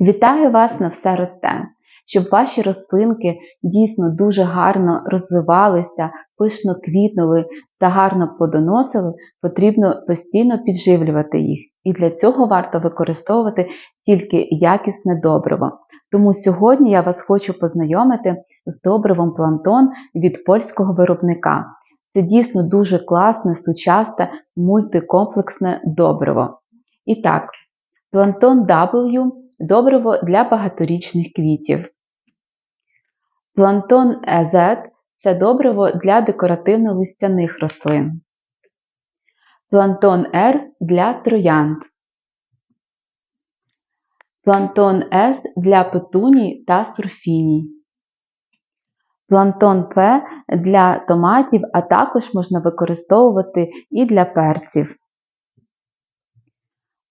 Вітаю вас на все росте! Щоб ваші рослинки дійсно дуже гарно розвивалися, пишно квітнули та гарно плодоносили, потрібно постійно підживлювати їх. І для цього варто використовувати тільки якісне добриво. Тому сьогодні я вас хочу познайомити з добривом плантон від польського виробника. Це дійсно дуже класне, сучасне, мультикомплексне добриво. І так, плантон W добриво для багаторічних квітів. Плантон EZ – це добриво для декоративно-листяних рослин. Плантон R для троянд. Плантон S для петуній та сурфіній. Плантон P для томатів, а також можна використовувати і для перців.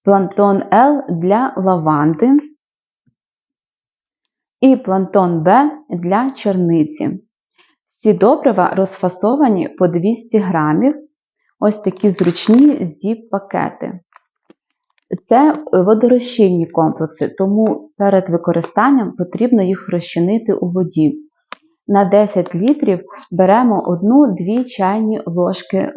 Плантон L для лаванди. І плантон Б для чорниці. Всі добрива розфасовані по 200 грамів. Ось такі зручні зіп-пакети. Це водорозчинні комплекси, тому перед використанням потрібно їх розчинити у воді. На 10 літрів беремо 1-2 чайні ложки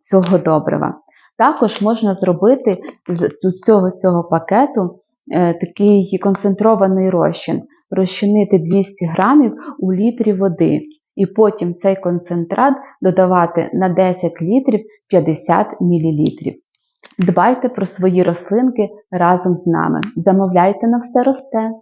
цього добрива. Також можна зробити з цього цього пакету е, такий концентрований розчин, розчинити 200 грамів у літрі води. І потім цей концентрат додавати на 10 літрів 50 мл. Дбайте про свої рослинки разом з нами. Замовляйте на все росте!